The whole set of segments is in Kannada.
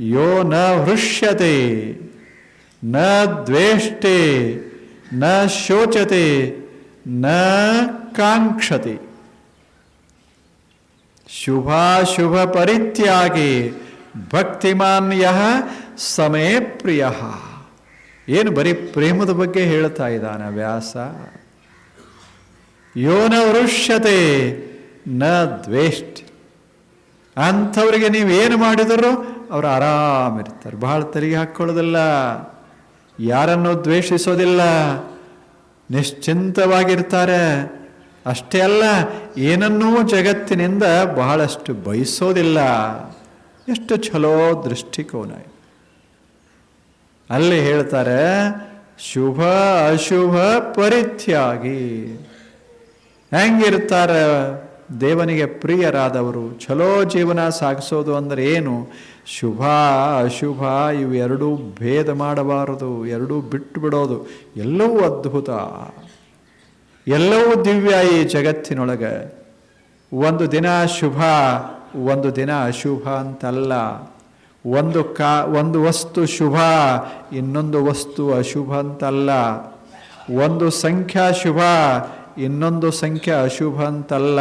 ಯೋ ನ ಹೃಷ್ಯತೆ ನ ದ್ವೇಷ್ಟೆ, ನ ಶೋಚತೆ, ನ ಕಾಂಕ್ಷತೆ. ಶುಭಾಶುಭ ಪರಿತ್ಯಾಗಿ ಭಕ್ತಿಮಾನ್ ಯಹ ಸಮೇ ಪ್ರಿಯ. ಏನು ಬರೀ ಪ್ರೇಮದ ಬಗ್ಗೆ ಹೇಳ್ತಾ ಇದ್ದಾನೆ ವ್ಯಾಸ? ಯೋ ನ ವೃಷ್ಯತೆ, ನ ದ್ವೇಷ್ಟ್. ಅಂಥವ್ರಿಗೆ ನೀವೇನು ಮಾಡಿದರೂ? ಅವರು ಆರಾಮಿರ್ತಾರೆ ಬಹಳ ತೆರಿಗೆ ಹಾಕ್ಕೊಳ್ಳೋದಿಲ್ಲ ಯಾರನ್ನು ದ್ವೇಷಿಸೋದಿಲ್ಲ. ನಿಶ್ಚಿಂತವಾಗಿರ್ತಾರೆ. ಅಷ್ಟೇ ಅಲ್ಲ, ಏನನ್ನೂ ಜಗತ್ತಿನಿಂದ ಬಹಳಷ್ಟು ಬಯಸೋದಿಲ್ಲ. ಎಷ್ಟು ಚಲೋ ದೃಷ್ಟಿಕೋನ. ಅಲ್ಲಿ ಹೇಳ್ತಾರೆ, ಶುಭ ಅಶುಭ ಪರಿತ್ಯಾಗಿ. ಹೆಂಗಿರ್ತಾರೆ? ದೇವನಿಗೆ ಪ್ರಿಯರಾದವರು ಚಲೋ ಜೀವನ ಸಾಗಿಸೋದು ಅಂದರೆ ಏನು? ಶುಭ, ಅಶುಭ ಇವೆರಡೂ ಭೇದ ಮಾಡಬಾರದು, ಎರಡೂ ಬಿಟ್ಟು ಬಿಡೋದು. ಎಲ್ಲವೂ ಅದ್ಭುತ. ಎಲ್ಲವೂ ದಿವ್ಯ ಈ ಜಗತ್ತಿನೊಳಗೆ. ಒಂದು ದಿನ ಶುಭ, ಒಂದು ದಿನ ಅಶುಭ ಅಂತಲ್ಲ. ಒಂದು ಕಾ, ಒಂದು ವಸ್ತು ಶುಭ, ಇನ್ನೊಂದು ವಸ್ತು ಅಶುಭ ಅಂತಲ್ಲ. ಒಂದು ಸಂಖ್ಯಾ ಶುಭ ಇನ್ನೊಂದು ಸಂಖ್ಯೆ ಅಶುಭ ಅಂತಲ್ಲ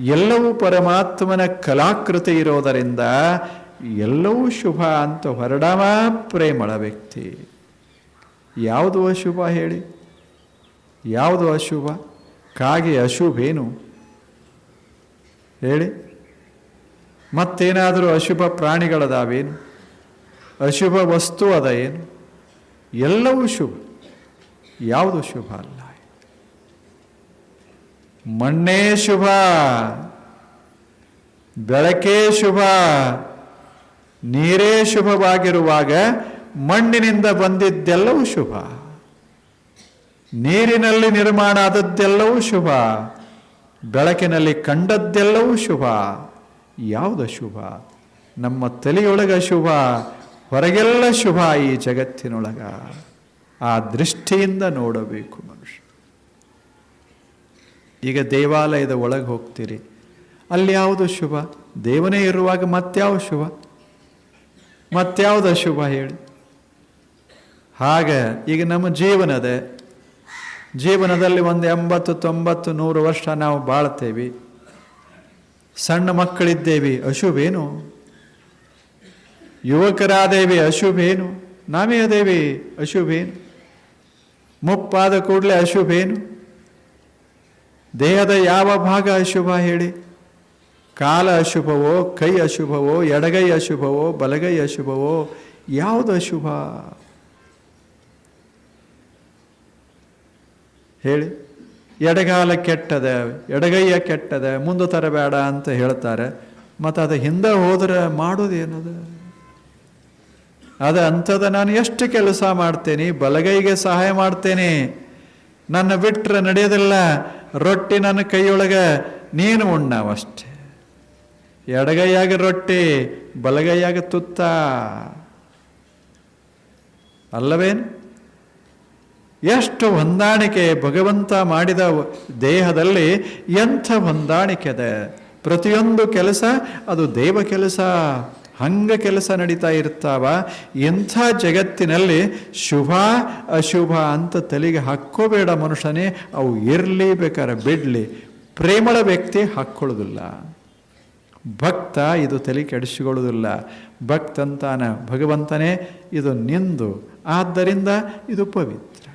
ಎಲ್ಲವೂ ಪರಮಾತ್ಮನ ಕಲಾಕೃತಿ ಇರೋದರಿಂದ ಎಲ್ಲವೂ ಶುಭ ಅಂತ ಹೊರಡವ ಪ್ರೇಮಳ ವ್ಯಕ್ತಿ. ಯಾವುದು ಅಶುಭ ಹೇಳಿ? ಯಾವುದು ಅಶುಭ? ಕಾಗೆ ಅಶುಭೇನು? ಹೇಳಿ. ಮತ್ತೇನಾದರೂ ಅಶುಭ ಪ್ರಾಣಿಗಳದಾವೇನು? ಅಶುಭ ವಸ್ತು ಅದ ಏನು? ಎಲ್ಲವೂ ಶುಭ. ಯಾವುದು ಶುಭ ಅಲ್ಲ. ಮಣ್ಣೇ ಶುಭ, ಬೆಳಕೇ ಶುಭ, ನೀರೇ ಶುಭವಾಗಿರುವಾಗ ಮಣ್ಣಿನಿಂದ ಬಂದಿದ್ದೆಲ್ಲವೂ ಶುಭ. ನೀರಿನಲ್ಲಿ ನಿರ್ಮಾಣ ಆದದ್ದೆಲ್ಲವೂ ಶುಭ, ಬೆಳಕಿನಲ್ಲಿ ಕಂಡದ್ದೆಲ್ಲವೂ ಶುಭ. ಯಾವುದು ಶುಭ? ನಮ್ಮ ತಲೆಯೊಳಗ ಶುಭ, ಹೊರಗೆಲ್ಲ ಶುಭ ಈ ಜಗತ್ತಿನೊಳಗ. ಆ ದೃಷ್ಟಿಯಿಂದ ನೋಡಬೇಕು. ಈಗ ದೇವಾಲಯದ ಒಳಗೆ ಹೋಗ್ತೀರಿ. ಅಲ್ಲಿ ಯಾವುದು ಶುಭ? ದೇವನೇ ಇರುವಾಗ ಮತ್ಯಾವ ಶುಭ? ಮತ್ಯಾವುದು ಅಶುಭ ಹೇಳಿ. ಹಾಗೆ, ಈಗ ನಮ್ಮ ಜೀವನದ ಜೀವನದಲ್ಲಿ ಒಂದು ಎಂಬತ್ತು, ತೊಂಬತ್ತು, ನೂರು ವರ್ಷ ನಾವು ಬಾಳ್ತೇವೆ. ಸಣ್ಣ ಮಕ್ಕಳಿದ್ದೇವೆ, ಅಶುಭೇನು? ಯುವಕರಾದೇವಿ, ಅಶುಭೇನು? ನಾವೇ ಅದೇವಿ, ಅಶುಭೇನು? ಮುಪ್ಪಾದ ಕೂಡಲೇ ಅಶುಭೇನು? ದೇಹದ ಯಾವ ಭಾಗ ಅಶುಭ ಹೇಳಿ? ಕಾಲ ಅಶುಭವೋ, ಕೈ ಅಶುಭವೋ, ಎಡಗೈ ಅಶುಭವೋ, ಬಲಗೈ ಅಶುಭವೋ, ಯಾವುದು ಅಶುಭ? ಹೇಳಿ. ಎಡಗಾಲ ಕೆಟ್ಟದ, ಎಡಗೈಯ ಕೆಟ್ಟದ, ಮುಂದೆ ತರಬೇಡ ಅಂತ ಹೇಳ್ತಾರೆ. ಮತ್ತು ಅದು ಹಿಂದೆ ಹೋದ್ರೆ ಮಾಡೋದೇನದು ಅದು ಅಂಥದ ನಾನು ಎಷ್ಟು ಕೆಲಸ ಮಾಡ್ತೇನೆ, ಬಲಗೈಗೆ ಸಹಾಯ ಮಾಡ್ತೇನೆ. ನನ್ನ ಬಿಟ್ಟರೆ ನಡೆಯೋದಿಲ್ಲ. ರೊಟ್ಟಿ ನನ್ನ ಕೈಯೊಳಗೆ, ನೀನು ಉಣ್ಣವಷ್ಟೆ. ಎಡಗೈಯಾಗ ರೊಟ್ಟಿ, ಬಲಗೈಯಾಗ ತುತ್ತ. ಅಲ್ಲವೇನು? ಎಷ್ಟು ಹೊಂದಾಣಿಕೆ ಭಗವಂತ ಮಾಡಿದ ದೇಹದಲ್ಲಿ ಎಂಥ ಹೊಂದಾಣಿಕೆ ಇದೆ ಪ್ರತಿಯೊಂದು ಕೆಲಸ ಅದು ದೇವ ಕೆಲಸ. ಹಂಗ ಕೆಲಸ ನಡೀತಾ ಇರ್ತಾವ, ಎಂಥ ಜಗತ್ತಿನಲ್ಲಿ ಶುಭ ಅಶುಭ ಅಂತ ತಲೆಗೆ ಹಾಕ್ಕೋಬೇಡ ಮನುಷ್ಯನೇ, ಅವು ಇರಲಿ ಬೇಕಾದ್ರೆ ಬಿಡಲಿ. ಪ್ರೇಮಳ ವ್ಯಕ್ತಿ ಹಾಕ್ಕೊಳ್ಳೋದಿಲ್ಲ. ಭಕ್ತ ಇದು ತಲೆ ಕೆಡಿಸಿಕೊಳ್ಳೋದಿಲ್ಲ. ಭಕ್ತಂತಾನ ಭಗವಂತನೇ ಇದು ನಿಂದು, ಆದ್ದರಿಂದ ಇದು ಪವಿತ್ರ.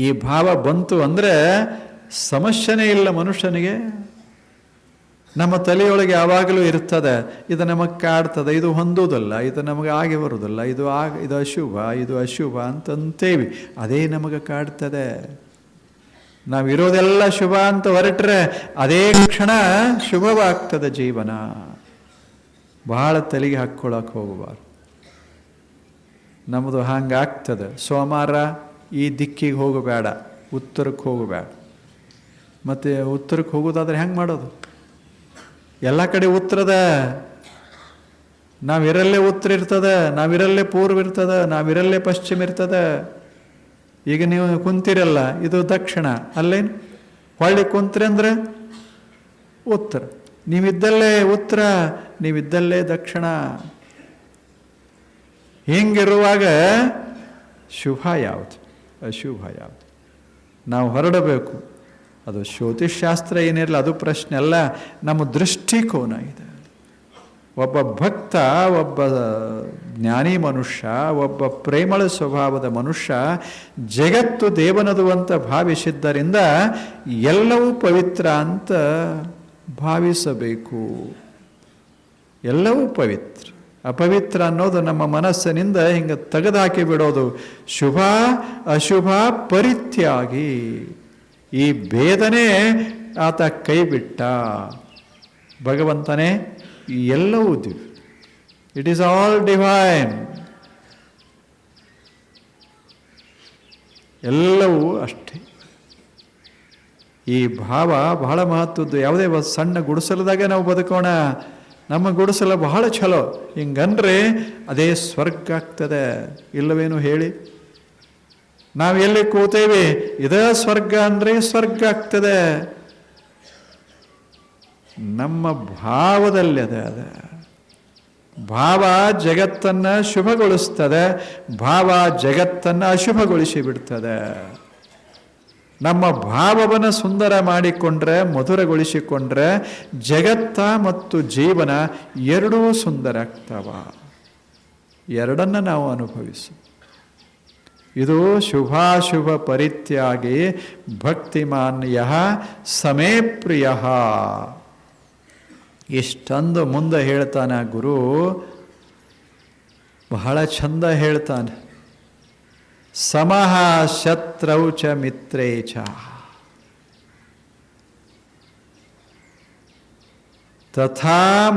ಈ ಭಾವ ಬಂತು ಅಂದರೆ ಸಮಸ್ಯೆನೇ ಇಲ್ಲ ಮನುಷ್ಯನಿಗೆ. ನಮ್ಮ ತಲೆಯೊಳಗೆ ಯಾವಾಗಲೂ ಇರ್ತದೆ. ಇದು ನಮಗೆ ಕಾಡ್ತದೆ. ಇದು ಹೊಂದುವುದಲ್ಲ. ಇದು ನಮಗೆ ಆಗಿ ಬರುವುದಿಲ್ಲ. ಇದು ಆಗ, ಇದು ಅಶುಭ ಇದು ಅಶುಭ ಅಂತಂತೇವಿ. ಅದೇ ನಮಗೆ ಕಾಡ್ತದೆ. ನಾವಿರೋದೆಲ್ಲ ಶುಭ ಅಂತ ಹೊರಟ್ರೆ ಅದೇ ಕ್ಷಣ ಶುಭವಾಗ್ತದೆ ಜೀವನ. ಬಹಳ ತಲೆಗೆ ಹಾಕ್ಕೊಳಕ್ಕೆ ಹೋಗಬಾರ್ದು. ನಮ್ಮದು ಹಾಗಾಗ್ತದೆ. ಸೋಮವಾರ ಈ ದಿಕ್ಕಿಗೆ ಹೋಗಬೇಡ. ಉತ್ತರಕ್ಕೆ ಹೋಗಬೇಡ. ಮತ್ತು ಉತ್ತರಕ್ಕೆ ಹೋಗೋದಾದ್ರೆ ಹೆಂಗೆ ಮಾಡೋದು? ಎಲ್ಲ ಕಡೆ ಉತ್ತರದ. ನಾವಿರಲ್ಲೇ ಉತ್ತರ ಇರ್ತದ, ನಾವಿರಲ್ಲೇ ಪೂರ್ವ ಇರ್ತದ, ನಾವಿರಲ್ಲೇ ಪಶ್ಚಿಮ ಇರ್ತದ. ಈಗ ನೀವು ಕುಂತಿರಲ್ಲ, ಇದು ದಕ್ಷಿಣ, ಅಲ್ಲೇನು? ಹೊಳ್ಳಿ ಕುಂತ್ರಿ ಅಂದ್ರೆ ಉತ್ತರ. ನೀವಿದ್ದಲ್ಲೇ ಉತ್ತರ, ನೀವಿದ್ದಲ್ಲೇ ದಕ್ಷಿಣ. ಹಿಂಗಿರುವಾಗ ಶುಭ ಯಾವುದು? ಅಶುಭ ಯಾವುದು? ನಾವು ಹೊರಡಬೇಕು. ಅದು ಜ್ಯೋತಿಷ್ಶಾಸ್ತ್ರ ಏನಿರಲ್ಲ, ಅದು ಪ್ರಶ್ನೆ ಅಲ್ಲ. ನಮ್ಮ ದೃಷ್ಟಿಕೋನ ಇದೆ. ಒಬ್ಬ ಭಕ್ತ, ಒಬ್ಬ ಜ್ಞಾನಿ ಮನುಷ್ಯ, ಒಬ್ಬ ಪ್ರೇಮಳ ಸ್ವಭಾವದ ಮನುಷ್ಯ ಜಗತ್ತು ದೇವನದು ಅಂತ ಭಾವಿಸಿದ್ದರಿಂದ ಎಲ್ಲವೂ ಪವಿತ್ರ ಅಂತ ಭಾವಿಸಬೇಕು. ಎಲ್ಲವೂ ಪವಿತ್ರ. ಅಪವಿತ್ರ ಅನ್ನೋದು ನಮ್ಮ ಮನಸ್ಸಿನಿಂದ ಹಿಂಗೆ ತೆಗೆದುಹಾಕಿ ಬಿಡೋದು. ಶುಭ, ಅಶುಭ, ಪರಿತ್ಯಾಗಿ. ಈ ಭೇದನೆ ಆತ ಕೈ ಬಿಟ್ಟ. ಭಗವಂತನೇ ಎಲ್ಲವೂ ದಿವ್ ಇಟ್ ಈಸ್ ಆಲ್ ಡಿವೈನ್ ಎಲ್ಲವೂ ಅಷ್ಟೇ. ಈ ಭಾವ ಬಹಳ ಮಹತ್ವದ್ದು. ಯಾವುದೇ ಸಣ್ಣ ಗುಡಿಸಲದಾಗೆ ನಾವು ಬದುಕೋಣ. ನಮ್ಮ ಗುಡಿಸಲ ಬಹಳ ಚಲೋ ಹಿಂಗಂದ್ರೆ ಅದೇ ಸ್ವರ್ಗ ಆಗ್ತದೆ. ಇಲ್ಲವೇನು ಹೇಳಿ? ನಾವು ಎಲ್ಲಿ ಕೂತೇವೆ? ಇದೇ ಸ್ವರ್ಗ ಅಂದ್ರೆ ಸ್ವರ್ಗ ಆಗ್ತದೆ. ನಮ್ಮ ಭಾವದಲ್ಲಿ ಅದೇ ಅದ. ಭಾವ ಜಗತ್ತನ್ನ ಶುಭಗೊಳಿಸ್ತದೆ. ಭಾವ ಜಗತ್ತನ್ನ ಅಶುಭಗೊಳಿಸಿ ಬಿಡ್ತದೆ. ನಮ್ಮ ಭಾವವನ್ನು ಸುಂದರ ಮಾಡಿಕೊಂಡ್ರೆ, ಮಧುರಗೊಳಿಸಿಕೊಂಡ್ರೆ, ಜಗತ್ತ ಮತ್ತು ಜೀವನ ಎರಡೂ ಸುಂದರ ಆಗ್ತಾವ. ಎರಡನ್ನ ನಾವು ಅನುಭವಿಸು. ಇದು ಶುಭಾಶುಭ ಪರಿತ್ಯಾಗಿ ಭಕ್ತಿಮಾನ್ಯ ಸಮೇ ಪ್ರಿಯ. ಇಷ್ಟೊಂದು ಮುಂದೆ ಹೇಳ್ತಾನೆ ಗುರು. ಬಹಳ ಚಂದ ಹೇಳ್ತಾನೆ. ಸಮಹ ಶತ್ರೌ ಚ ಮಿತ್ರೇ ಚ. ತಥಾ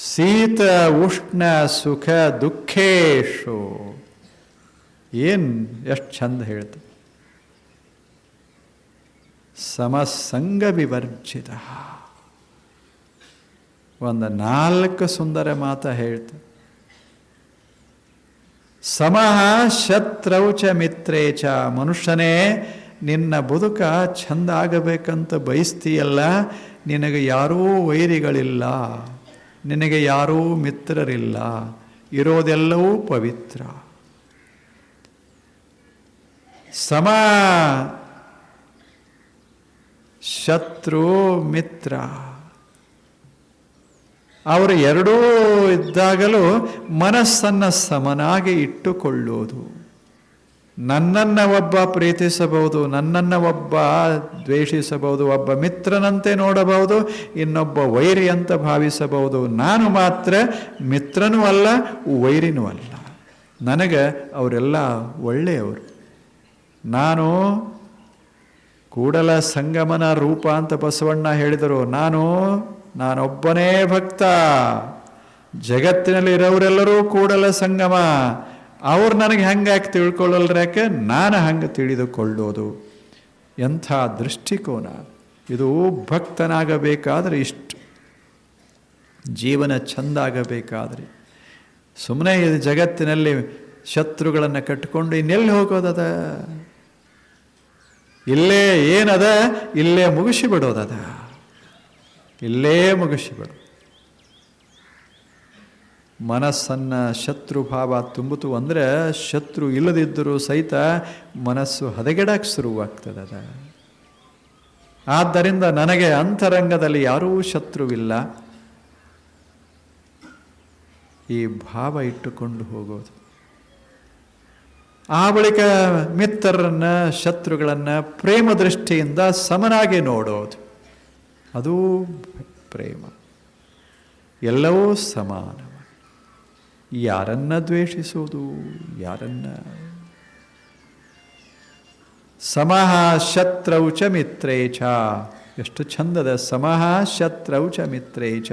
ಶೀತ ಉಷ್ಣ ಸುಖ ದುಃಖೇಶು. ಏನು ಎಷ್ಟು ಚಂದ ಹೇಳ್ತ. ಸಮಸಂಗ ವಿವರ್ಜಿತ. ಒಂದು ನಾಲ್ಕು ಸುಂದರ ಮಾತ ಹೇಳ್ತ. ಸಮಹ ಶತ್ರೌಚ ಮಿತ್ರೇ ಚ. ಮನುಷ್ಯನೇ, ನಿನ್ನ ಬದುಕ ಚಂದ ಆಗಬೇಕಂತ ಬಯಸ್ತೀಯಲ್ಲ, ನಿನಗೆ ಯಾರೂ ವೈರಿಗಳಿಲ್ಲ. ನಿನಗೆ ಯಾರೂ ಮಿತ್ರರಿಲ್ಲ ಇರೋದೆಲ್ಲವೂ ಪವಿತ್ರ. ಸಮ ಶತ್ರು ಮಿತ್ರ. ಅವರು ಎರಡೂ ಇದ್ದಾಗಲೂ ಮನಸ್ಸನ್ನು ಸಮನಾಗಿ ಇಟ್ಟುಕೊಳ್ಳುವುದು ನನ್ನನ್ನು ಒಬ್ಬ ಪ್ರೀತಿಸಬಹುದು, ನನ್ನನ್ನು ಒಬ್ಬ ದ್ವೇಷಿಸಬಹುದು, ಒಬ್ಬ ಮಿತ್ರನಂತೆ ನೋಡಬಹುದು, ಇನ್ನೊಬ್ಬ ವೈರಿ ಅಂತ ಭಾವಿಸಬಹುದು. ನಾನು ಮಾತ್ರ ಮಿತ್ರನೂ ಅಲ್ಲ, ವೈರಿನೂ ಅಲ್ಲ. ನನಗೆ ಅವರೆಲ್ಲ ಒಳ್ಳೆಯವರು. ನಾನು ಕೂಡಲ ಸಂಗಮನ ರೂಪ ಅಂತ ಬಸವಣ್ಣ ಹೇಳಿದರು. ನಾನು, ನಾನೊಬ್ಬನೇ ಭಕ್ತ. ಜಗತ್ತಿನಲ್ಲಿ ಇರೋರೆಲ್ಲರೂ ಕೂಡಲ ಸಂಗಮ. ಅವ್ರು ನನಗೆ ತಿಳ್ಕೊಳ್ಳಲ್ರ ಯಾಕೆ? ನಾನು ಹಂಗೆ ತಿಳಿದುಕೊಳ್ಳೋದು. ಎಂಥ ದೃಷ್ಟಿಕೋನ. ಇದು ಭಕ್ತನಾಗಬೇಕಾದ್ರೆ ಇಷ್ಟು. ಜೀವನ ಚಂದಾಗಬೇಕಾದ್ರೆ. ಸುಮ್ಮನೆ ಇದು ಜಗತ್ತಿನಲ್ಲಿ ಶತ್ರುಗಳನ್ನು ಕಟ್ಟಿಕೊಂಡು ಇನ್ನೆಲ್ಲಿ ಹೋಗೋದದ? ಇಲ್ಲೇ ಏನದ? ಇಲ್ಲೇ ಮುಗಿಸಿಬಿಡೋದದ. ಇಲ್ಲೇ ಮುಗಿಸಿಬಿಡು ಮನಸ್ಸನ್ನು ಶತ್ರುಭಾವ ತುಂಬಿತು ಅಂದರೆ ಶತ್ರು ಇಲ್ಲದಿದ್ದರೂ ಸಹಿತ ಮನಸ್ಸು ಹದಗೆಡಕ್ಕೆ ಶುರುವಾಗ್ತದೆ ಆದ್ದರಿಂದ ನನಗೆ ಅಂತರಂಗದಲ್ಲಿ ಯಾರೂ ಶತ್ರುವಿಲ್ಲ. ಈ ಭಾವ ಇಟ್ಟುಕೊಂಡು ಹೋಗೋದು. ಆ ಬಳಿಕ ಮಿತ್ರರನ್ನ, ಶತ್ರುಗಳನ್ನು ಪ್ರೇಮ ದೃಷ್ಟಿಯಿಂದ ಸಮನಾಗಿ ನೋಡೋದು. ಅದೂ ಪ್ರೇಮ. ಎಲ್ಲವೂ ಸಮಾನ. ಯಾರನ್ನ ದ್ವೇಷಿಸೋದು ಯಾರನ್ನ? ಸಮಹ ಶತ್ರೌಚ ಚ ಮಿತ್ರೇ ಚ ಎಷ್ಟು ಚಂದದ ಸಮಹ ಶತ್ರೌಚ ಚ ಮಿತ್ರೇ ಚ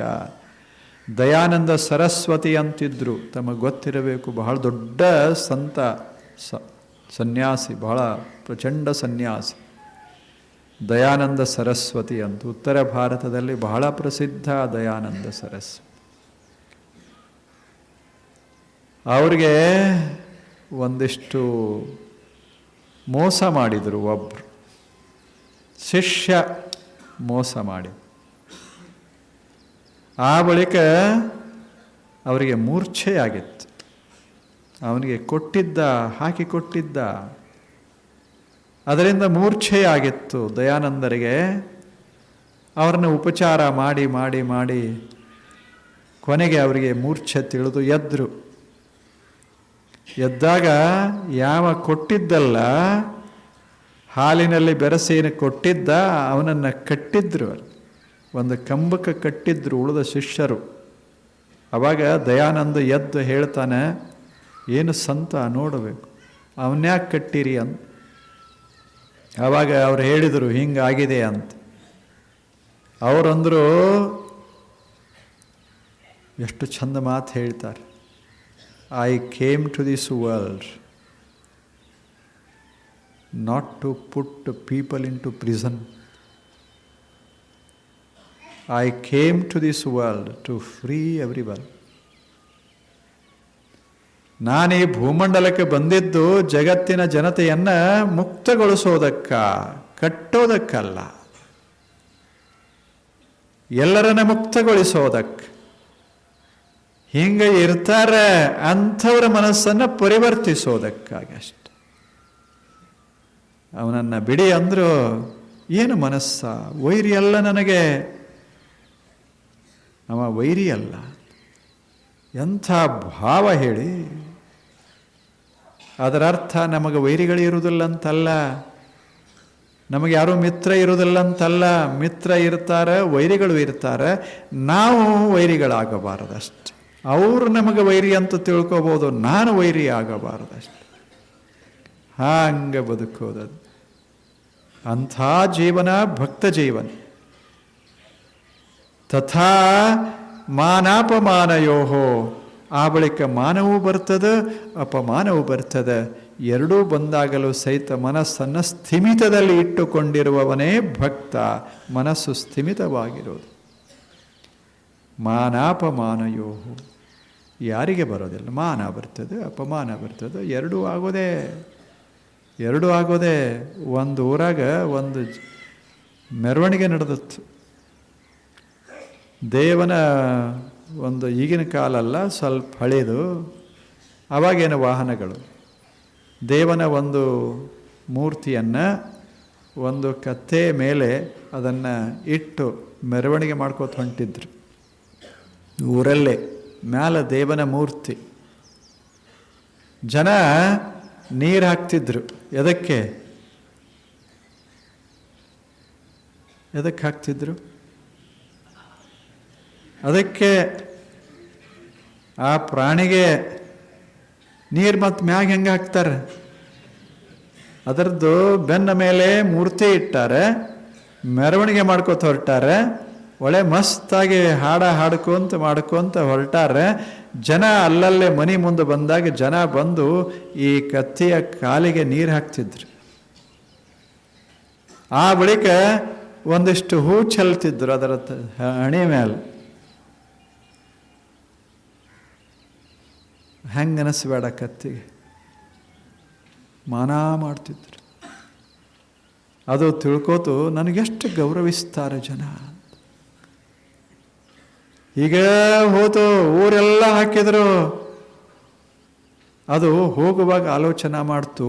ದಯಾನಂದ ಸರಸ್ವತಿ ಅಂತಿದ್ರು. ತಮಗೆ ಗೊತ್ತಿರಬೇಕು, ಬಹಳ ದೊಡ್ಡ ಸಂತ ಸನ್ಯಾಸಿ, ಬಹಳ ಪ್ರಚಂಡ ಸನ್ಯಾಸಿ. ದಯಾನಂದ ಸರಸ್ವತಿ ಅಂತ. ಉತ್ತರ ಭಾರತದಲ್ಲಿ ಬಹಳ ಪ್ರಸಿದ್ಧ ದಯಾನಂದ ಸರಸ್ವತಿ. ಅವ್ರಿಗೆ ಒಂದಿಷ್ಟು ಮೋಸ ಮಾಡಿದರು ಒಬ್ಬರು ಶಿಷ್ಯ ಮೋಸ ಮಾಡಿ ಆ ಬಳಿಕ ಅವರಿಗೆ ಮೂರ್ಛೆಯಾಗಿತ್ತು. ಅವನಿಗೆ ಕೊಟ್ಟಿದ್ದ, ಹಾಕಿ ಕೊಟ್ಟಿದ್ದ. ಅದರಿಂದ ಮೂರ್ಛೆಯಾಗಿತ್ತು ದಯಾನಂದರಿಗೆ. ಅವರನ್ನು ಉಪಚಾರ ಮಾಡಿ ಮಾಡಿ ಮಾಡಿ ಕೊನೆಗೆ ಅವರಿಗೆ ಮೂರ್ಛೆ ತಿಳಿದು ಎದ್ರು. ಎದ್ದಾಗ ಯಾವ ಕೊಟ್ಟಿದ್ದಲ್ಲ, ಹಾಲಿನಲ್ಲಿ ಬೆರಸೇನು ಕೊಟ್ಟಿದ್ದ, ಅವನನ್ನು ಕಟ್ಟಿದ್ರು. ಒಂದು ಕಂಬಕ್ಕೆ ಕಟ್ಟಿದ್ರು ಉಳಿದ ಶಿಷ್ಯರು. ಅವಾಗ ದಯಾನಂದ ಎದ್ದು ಹೇಳ್ತಾನೆ, ಏನು ಸಂತ ನೋಡಬೇಕು. ಅವನ್ಯಾಕೆ ಕಟ್ಟಿರಿ ಅಂತ. ಆವಾಗ ಅವ್ರು ಹೇಳಿದರು ಹಿಂಗಾಗಿದೆ ಅಂತ. ಅವರಂದರು, ಎಷ್ಟು ಚಂದ ಮಾತು ಹೇಳ್ತಾರೆ. To this world not to put people in to prison I came to this world to free everyone ನಾನು ಭೂಮಂಡಲಕ್ಕೆ ಬಂದಿದ್ದು ಜಗತ್ತಿನ ಜನತೆಯನ್ನು ಮುಕ್ತಗೊಳಿಸೋದಕ್ಕ, ಕಟ್ಟೋದಕ್ಕಲ್ಲ. ಎಲ್ಲರನ್ನ ಮುಕ್ತಗೊಳಿಸೋದಕ್ಕೆ. ಹಿಂಗೆ ಇರ್ತಾರೆ ಅಂಥವ್ರ ಮನಸ್ಸನ್ನು ಪರಿವರ್ತಿಸೋದಕ್ಕಾಗಿ ಅಷ್ಟೆ. ಅವನನ್ನು ಬಿಡಿ ಅಂದ್ರು ಏನು ಮನಸ್ಸ? ವೈರಿ ಅಲ್ಲ ನನಗೆ. ಅವ ವೈರಿ ಅಲ್ಲ. ಎಂಥ ಭಾವ ಹೇಳಿ. ಅದರ ಅರ್ಥ ನಮಗೆ ವೈರಿಗಳು ಇರುವುದಿಲ್ಲ ಅಂತಲ್ಲ. ನಮಗೆ ಯಾರೂ ಮಿತ್ರ ಇರುವುದಿಲ್ಲ ಅಂತಲ್ಲ. ಮಿತ್ರ ಇರ್ತಾರೆ, ವೈರಿಗಳು ಇರ್ತಾರೆ. ನಾವು ವೈರಿಗಳಾಗಬಾರದಷ್ಟೆ. ಅವರು ನಮಗೆ ವೈರಿ ಅಂತ ತಿಳ್ಕೊಬೋದು, ನಾನು ವೈರಿ ಆಗಬಾರದಷ್ಟೆ. ಹಾಂಗೆ ಬದುಕೋದದು ಅಂಥ ಜೀವನ ಭಕ್ತ ಜೀವನ. ತಥಾ ಮಾನಾಪಮಾನಯೋಹೋ, ಆ ಬಳಿಕ ಮಾನವೂ ಬರ್ತದೆ, ಅಪಮಾನವೂ ಬರ್ತದೆ. ಎರಡೂ ಬಂದಾಗಲೂ ಸಹಿತ ಮನಸ್ಸನ್ನು ಸ್ಥಿಮಿತದಲ್ಲಿ ಇಟ್ಟುಕೊಂಡಿರುವವನೇ ಭಕ್ತ, ಮನಸ್ಸು ಸ್ಥಿಮಿತವಾಗಿರೋದು. ಮಾನಾಪಮಾನಯೋಹು. ಯಾರಿಗೆ ಬರೋದಿಲ್ಲ. ಮಾನ ಬರ್ತದೆ, ಅಪಮಾನ ಬರ್ತದೆ. ಎರಡೂ ಆಗೋದೇ ಎರಡೂ ಆಗೋದೇ ಒಂದು ಊರಾಗ ಒಂದು ಮೆರವಣಿಗೆ ನಡೆದಿತ್ತು. ದೇವನ ಒಂದು ಈಗಿನ ಕಾಲಲ್ಲ ಸ್ವಲ್ಪ ಹಳೆಯದು ಅವಾಗೇನು ವಾಹನಗಳು? ದೇವನ ಒಂದು ಮೂರ್ತಿಯನ್ನು ಒಂದು ಕತ್ತೆ ಮೇಲೆ ಅದನ್ನು ಇಟ್ಟು ಮೆರವಣಿಗೆ ಮಾಡ್ಕೋತ ಹೊಂಟಿದ್ರು. ಊರಲ್ಲೇ. ಮ್ಯಾಲ ದೇವನ ಮೂರ್ತಿ. ಜನ ನೀರು ಹಾಕ್ತಿದ್ರು. ಎದಕ್ಕೆ? ಎದಕ್ಕೆ ಹಾಕ್ತಿದ್ರು? ಅದಕ್ಕೆ ಆ ಪ್ರಾಣಿಗೆ ನೀರು ಮತ್ತು ಮ್ಯಾಗ ಹೆಂಗೆ ಹಾಕ್ತಾರೆ? ಅದರದ್ದು ಬೆನ್ನ ಮೇಲೆ ಮೂರ್ತಿ ಇಟ್ಟಾರೆ, ಮೆರವಣಿಗೆ ಮಾಡ್ಕೋತ ಹೊರಟಾರೆ ಒಳ್ಳೆ ಮಸ್ತಾಗಿ ಹಾಡ ಹಾಡ್ಕೊಂತ ಮಾಡ್ಕೊಂತ ಹೊರಟಾರೆ, ಜನ ಅಲ್ಲಲ್ಲೇ ಮನೆ ಮುಂದೆ ಬಂದಾಗ ಜನ ಬಂದು ಈ ಕತ್ತಿಯ ಕಾಲಿಗೆ ನೀರು ಹಾಕ್ತಿದ್ರು. ಆ ಬಳಿಕ ಒಂದಿಷ್ಟು ಹೂ ಚೆಲ್ತಿದ್ರು ಅದರ ಹಣೆ ಮೇಲೆ ಹೆಂಗೆ ಅನಿಸ್ಬೇಡ ಕತ್ತಿಗೆ. ಮಾನ ಮಾಡ್ತಿದ್ರು. ಅದು ತಿಳ್ಕೋತು ನನಗೆಷ್ಟು ಗೌರವಿಸ್ತಾರೆ ಜನ. ಈಗ ಹೋತು, ಊರೆಲ್ಲ ಹಾಕಿದರು. ಅದು ಹೋಗುವಾಗ ಆಲೋಚನೆ ಮಾಡ್ತು,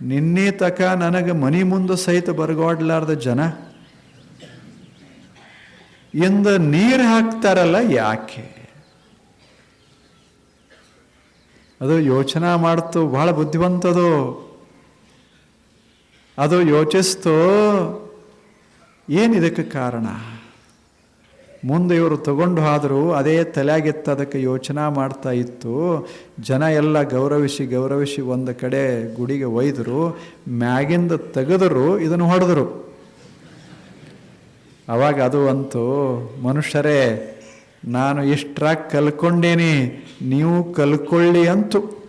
ನಿನ್ನೆ ತಕ ನನಗೆ ಮನಿ ಮುಂದೆ ಸಹಿತ ಬರಗಾಡ್ಲಾರ್ದ ಜನ. ಎಂದ ನೀರು ಹಾಕ್ತಾರಲ್ಲ ಯಾಕೆ? ಅದು ಯೋಚನೆ ಮಾಡ್ತು ಬಹಳ ಬುದ್ಧಿವಂತದು. ಅದು ಯೋಚಿಸ್ತು, ಏನಿದಕ್ಕೆ ಕಾರಣ? ಮುಂದೆ ಇವರು ತಗೊಂಡು ಆದರೂ ಅದೇ ತಲೆಯಾಗಿತ್ತು ಅದಕ್ಕೆ ಯೋಚನಾ ಮಾಡ್ತಾ ಇತ್ತು. ಜನ ಎಲ್ಲ ಗೌರವಿಸಿ ಗೌರವಿಸಿ ಒಂದು ಕಡೆ ಗುಡಿಗೆ ಒಯ್ದರು, ಮ್ಯಾಗಿಂದ ತೆಗೆದರು, ಇದನ್ನು ಹೊಡೆದರು. ಅವಾಗ ಅದು ಅಂತೂ, ಮನುಷ್ಯರೇ, ನಾನು ಇಷ್ಟ್ರಾಗಿ ಕಲ್ಕೊಂಡೇನಿ, ನೀವು ಕಲ್ಕೊಳ್ಳಿ ಅಂತು.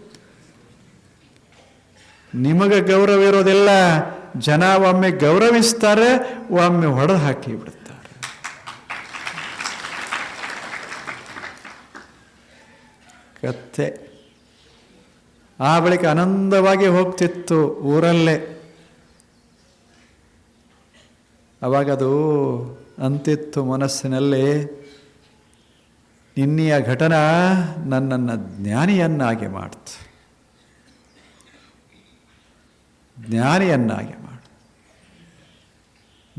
ನಿಮಗೆ ಗೌರವ ಇರೋದಿಲ್ಲ, ಜನ ಒಮ್ಮೆ ಗೌರವಿಸ್ತಾರೆ, ಒಮ್ಮೆ ಹೊಡೆದು ಹಾಕಿ ಕತ್ತೆ ಆ ಬಳಿಕ ಆನಂದವಾಗಿ ಹೋಗ್ತಿತ್ತು ಊರಲ್ಲೇ. ಅವಾಗದು ಅಂತಿತ್ತು ಮನಸ್ಸಿನಲ್ಲಿ, ನಿನ್ನೆಯ ಘಟನಾ ನನ್ನನ್ನು ಜ್ಞಾನಿಯನ್ನಾಗಿ ಮಾಡ್ತು. ಜ್ಞಾನಿಯನ್ನಾಗಿ ಮಾಡು.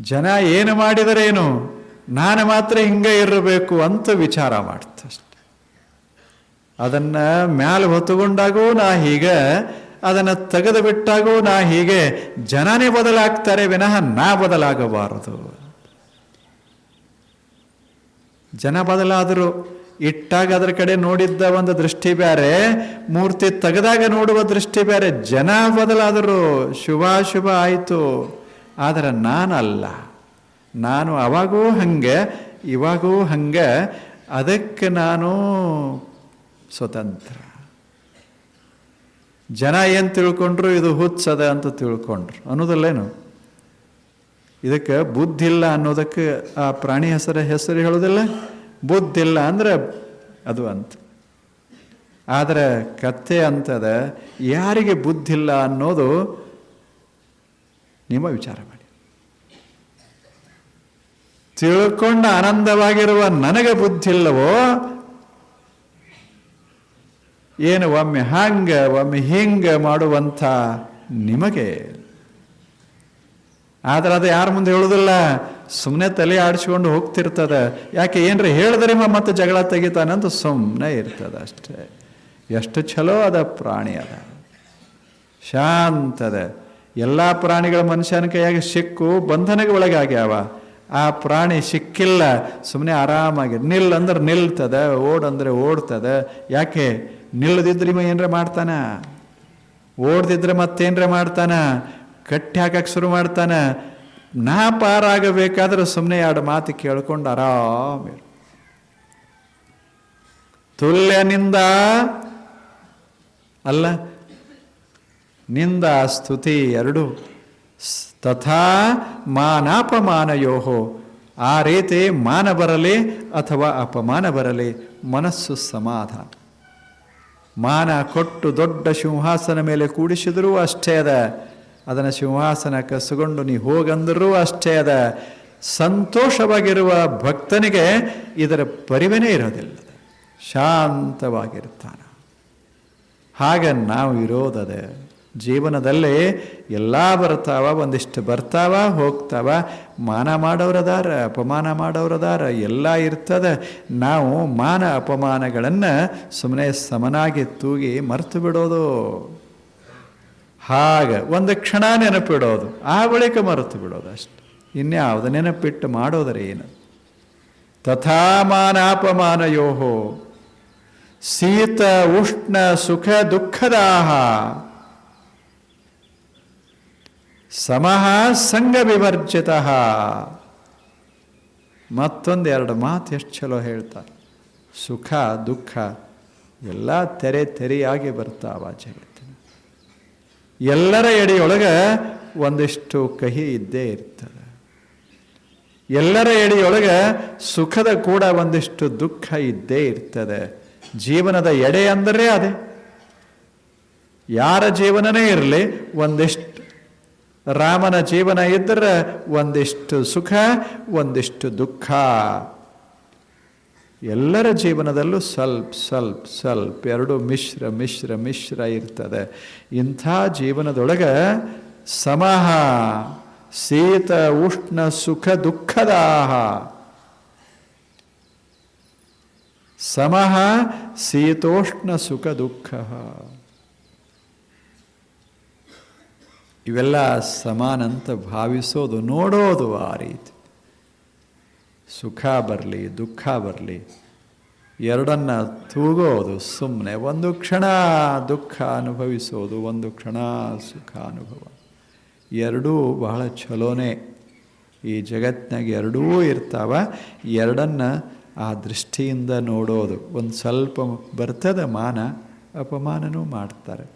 ಜನ ಏನು ಮಾಡಿದರೇನು, ನಾನು ಮಾತ್ರ ಹಿಂಗೆ ಇರಬೇಕು ಅಂತ ವಿಚಾರ ಮಾಡ್ತು ಅಷ್ಟೆ. ಅದನ್ನು ಮ್ಯಾಲೆ ಹೊತ್ತುಕೊಂಡಾಗೂ ನಾ ಹೀಗೆ, ಅದನ್ನು ತೆಗೆದು ಬಿಟ್ಟಾಗೂ ನಾ ಹೀಗೆ, ಜನನೇ ಬದಲಾಗ್ತಾರೆ ವಿನಃ ನಾ ಬದಲಾಗಬಾರದು. ಜನ ಬದಲಾದರು, ಇಟ್ಟಾಗ ಅದರ ಕಡೆ ನೋಡಿದ್ದ ಒಂದು ದೃಷ್ಟಿ ಬೇರೆ ಮೂರ್ತಿ ತೆಗೆದಾಗ ನೋಡುವ ದೃಷ್ಟಿ ಬೇರೆ ಜನ ಬದಲಾದರು ಶುಭಾಶುಭ ಆಯಿತು. ಆದರೆ ನಾನಲ್ಲ. ನಾನು ಅವಾಗೂ ಹಂಗೆ, ಇವಾಗೂ ಹಂಗೆ, ಅದಕ್ಕೆ ನಾನು ಸ್ವತಂತ್ರ. ಜನ ಏನು ತಿಳ್ಕೊಂಡ್ರು? ಇದು ಹುಚ್ಚದ ಅಂತ ತಿಳ್ಕೊಂಡ್ರು. ಅನ್ನೋದಲ್ಲೇನು? ಇದಕ್ಕೆ ಬುದ್ಧಿಲ್ಲ ಅನ್ನೋದಕ್ಕೆ ಆ ಪ್ರಾಣಿ ಹೆಸರ ಹೆಸರು ಹೇಳೋದಿಲ್ಲ. ಬುದ್ಧಿಲ್ಲ ಅಂದರೆ ಅದು ಅಂತ. ಆದರೆ ಕತ್ತೆ ಅಂತದ ಯಾರಿಗೆ ಬುದ್ಧಿಲ್ಲ ಅನ್ನೋದು ನಿಮ್ಮ ವಿಚಾರ ಮಾಡಿ. ತಿಳ್ಕೊಂಡು ಆನಂದವಾಗಿರುವ ನನಗೆ ಬುದ್ಧಿಲ್ಲವೋ ಏನು ಒಮ್ಮೆ ಹಂಗ, ಒಮ್ಮೆ ಹಿಂಗ ಮಾಡುವಂಥ ನಿಮಗೆ? ಆದ್ರೆ ಅದು ಯಾರ ಮುಂದೆ ಹೇಳುದಿಲ್ಲ? ಸುಮ್ಮನೆ ತಲೆ ಆಡಿಸ್ಕೊಂಡು ಹೋಗ್ತಿರ್ತದ. ಯಾಕೆ ಏನ್ರಿ ಹೇಳಿದ್ರೆ ಮತ್ತೆ ಜಗಳ ತೆಗಿತಾನಂತ ಸುಮ್ಮನೆ ಇರ್ತದ ಅಷ್ಟೇ. ಎಷ್ಟು ಚಲೋ ಅದ ಪ್ರಾಣಿ ಅದ. ಶಾಂತದ. ಎಲ್ಲ ಪ್ರಾಣಿಗಳ ಮನುಷ್ಯನ ಕೈಯಾಗಿ ಸಿಕ್ಕು ಬಂಧನಗೆ ಒಳಗಾಗ್ಯಾವ. ಆ ಪ್ರಾಣಿ ಸಿಕ್ಕಿಲ್ಲ ಸುಮ್ಮನೆ ಆರಾಮಾಗಿ ನಿಲ್ ಅಂದ್ರೆ ನಿಲ್ತದ, ಓಡ್ ಅಂದ್ರೆ ಓಡ್ತದ. ಯಾಕೆ? ನಿಲ್ಲದಿದ್ರೆ ಇವ ಏನರ ಮಾಡ್ತಾನ? ಓಡ್ದಿದ್ರೆ ಮತ್ತೇನ್ರ ಮಾಡ್ತಾನ? ಕಟ್ಟಿ ಹಾಕಕ್ಕೆ ಶುರು ಮಾಡ್ತಾನೆ? ನಾ ಪಾರಾಗಬೇಕಾದ್ರೆ ಸುಮ್ಮನೆ ಎರಡು ಮಾತು ಕೇಳ್ಕೊಂಡು ಆರಾಮ ತುಲ್ಯನಿಂದ ಅಲ್ಲ, ನಿಂದ ಸ್ತುತಿ ಎರಡು. ತಥಾ ಮಾನಾಪಮಾನಯೋ ಆ ರೀತಿ ಮಾನ ಬರಲಿ ಅಥವಾ ಅಪಮಾನ ಬರಲಿ? ಮನಸ್ಸು ಸಮಾಧಾನ. ಮಾನ ಕೊಟ್ಟು ದೊಡ್ಡ ಸಿಂಹಾಸನ ಮೇಲೆ ಕೂಡಿಸಿದರೂ ಅಷ್ಟೇ ಅದ. ಅದನ್ನು ಸಿಂಹಾಸನ ಕಸಗೊಂಡು ನೀ ಹೋಗಂದರೂ ಅಷ್ಟೇ ಅದ. ಸಂತೋಷವಾಗಿರುವ ಭಕ್ತನಿಗೆ ಇದರ ಪರಿವೆನೇ ಇರೋದಿಲ್ಲ. ಶಾಂತವಾಗಿರ್ತಾನೆ. ಹಾಗೆ ನಾವು ಇರೋದದೆ. ಜೀವನದಲ್ಲಿ ಎಲ್ಲ ಬರ್ತಾವ, ಒಂದಿಷ್ಟು ಬರ್ತಾವ, ಹೋಗ್ತಾವ. ಮಾನ ಮಾಡೋರದಾರ ಅಪಮಾನ ಮಾಡೋರದಾರ ಎಲ್ಲ ಇರ್ತದೆ. ನಾವು ಮಾನ ಅಪಮಾನಗಳನ್ನು ಸುಮ್ಮನೆ ಸಮನಾಗಿ ತೂಗಿ ಮರ್ತು ಬಿಡೋದು. ಹಾಗೆ, ಒಂದು ಕ್ಷಣ ನೆನಪಿಡೋದು, ಆ ಬಳಿಕ ಮರೆತು ಬಿಡೋದು ಅಷ್ಟೆ. ಇನ್ಯಾವುದು ನೆನಪಿಟ್ಟು ಮಾಡೋದರೆ ಏನು? ತಥಾ ಮಾನಾಪಮಾನಯೋಹೋ ಶೀತ ಉಷ್ಣ ಸುಖ ದುಃಖದಾಹ. ಸಮಃ ಸಂಘ ವಿವರ್ಜಿತ. ಮತ್ತೊಂದೆರಡು ಮಾತು ಎಷ್ಟು ಚಲೋ ಹೇಳ್ತಾರೆ. ಸುಖ, ದುಃಖ ಎಲ್ಲ ತೆರೆ ತೆರೆಯಾಗಿ ಬರ್ತಾವ ಹೇಳ್ತೀನಿ ಎಲ್ಲರ ಎಡೆಯೊಳಗೆ ಒಂದಿಷ್ಟು ಕಹಿ ಇದ್ದೇ ಇರ್ತದೆ. ಎಲ್ಲರ ಎಡೆಯೊಳಗೆ ಸುಖದ ಕೂಡ ಒಂದಿಷ್ಟು ದುಃಖ ಇದ್ದೇ ಇರ್ತದೆ. ಜೀವನದ ಎಡೆ ಅಂದರೆ ಅದೇ. ಯಾರ ಜೀವನನೇ ಇರಲಿ, ಒಂದಿಷ್ಟು ರಾಮನ ಜೀವನ ಇದ್ದರೆ ಒಂದಿಷ್ಟು ಸುಖ, ಒಂದಿಷ್ಟು ದುಃಖ. ಎಲ್ಲರ ಜೀವನದಲ್ಲೂ ಸ್ವಲ್ಪ ಸ್ವಲ್ಪ ಸ್ವಲ್ಪ ಎರಡು ಮಿಶ್ರ ಮಿಶ್ರ ಮಿಶ್ರ ಇರ್ತದೆ. ಇಂಥ ಜೀವನದೊಳಗೆ ಸಮಹ ಶೀತ ಉಷ್ಣ, ಸುಖ, ದುಃಖದಾಹ. ಸಮಹ ಶೀತೋಷ್ಣ ಸುಖ, ದುಃಖ. ಇವೆಲ್ಲ ಸಮಾನಂತ ಭಾವಿಸೋದು, ನೋಡೋದು ಆ ರೀತಿ. ಸುಖ ಬರಲಿ, ದುಃಖ ಬರಲಿ, ಎರಡನ್ನ ತೂಗೋದು ಸುಮ್ಮನೆ ಒಂದು ಕ್ಷಣ ದುಃಖ ಅನುಭವಿಸೋದು, ಒಂದು ಕ್ಷಣ ಸುಖ ಅನುಭವ. ಎರಡೂ ಬಹಳ ಚಲೋನೇ ಈ ಜಗತ್ತಿನಾಗ ಎರಡೂ ಇರ್ತಾವ. ಎರಡನ್ನ ಆ ದೃಷ್ಟಿಯಿಂದ ನೋಡೋದು. ಒಂದು ಸ್ವಲ್ಪ ಬರ್ತದೆ ಮಾನ, ಅಪಮಾನನೂ ಮಾಡ್ತಾರೆ.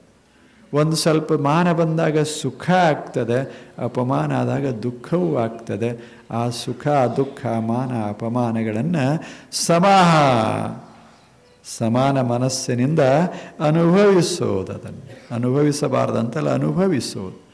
ಒಂದು ಸ್ವಲ್ಪ ಮಾನ ಬಂದಾಗ ಸುಖ ಆಗ್ತದೆ, ಅಪಮಾನ ಆದಾಗ ದುಃಖವೂ ಆಗ್ತದೆ. ಆ ಸುಖ, ದುಃಖ, ಮಾನ, ಅಪಮಾನಗಳನ್ನು ಸಮಾಹ, ಸಮಾನ ಮನಸ್ಸಿನಿಂದ ಅನುಭವಿಸೋದು ಅದನ್ನು ಅನುಭವಿಸಬಾರ್ದಂತಲ್ಲ, ಅನುಭವಿಸೋದು.